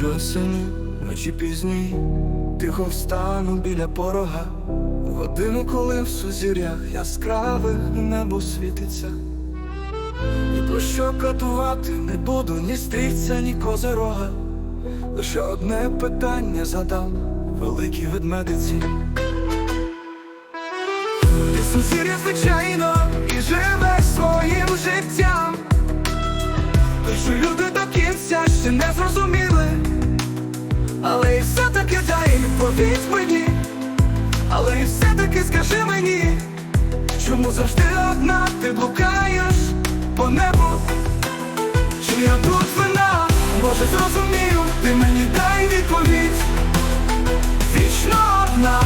Ніч осені, ночі пізні, тихо встану біля порога. Годину, коли в сузір'ях яскравих небо світиться. І про що катувати не буду ні стрільця, ні козирога. Лише одне питання задам великій ведмедиці. Ти сузір'я звичайно і живеш своїм життям. Те, люди до кінця ще не зрозуміли, відповідь мені, але і все-таки скажи мені, чому завжди одна ти блукаєш по небу? Чи я тут вина, може зрозумію, ти мені дай відповідь. Вічно одна,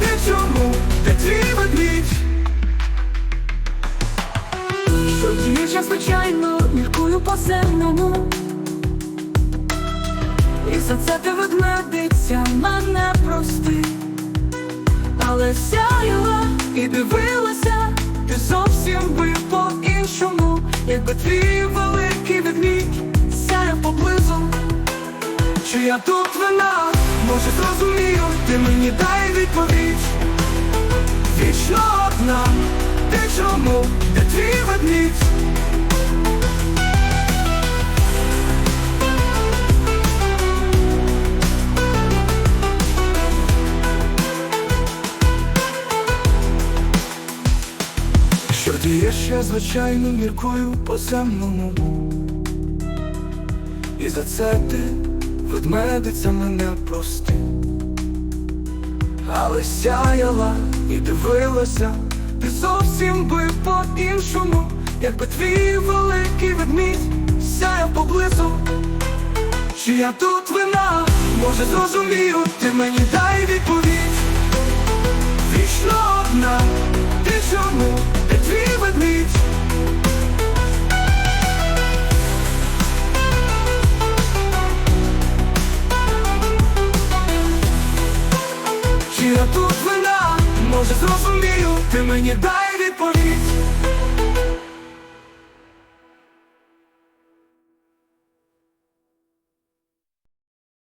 ти чому, де твій ведмідь? Щодієш я звичайно міркую по земному І за це ти ведмедиця мене прости. Але сяяла і дивилася Ти зовсім би по-іншому. Якби твій великий ведмідь сяяв поблизу. Чи я тут вина, може зрозумію, ти мені дай відповідь. Вічно одна, ти чому, де твій ведмідь? Що дієш, я звичайно міркую по земному. І за це ти ведмедиця мене прости. Але сяяла і дивилася Ти зовсім би по-іншому. Якби твій великий ведмідь сяяв поблизу. Чи я тут вина, може зрозумію, ти мені дай відповідь може зрозумію, ти мені дай відповідь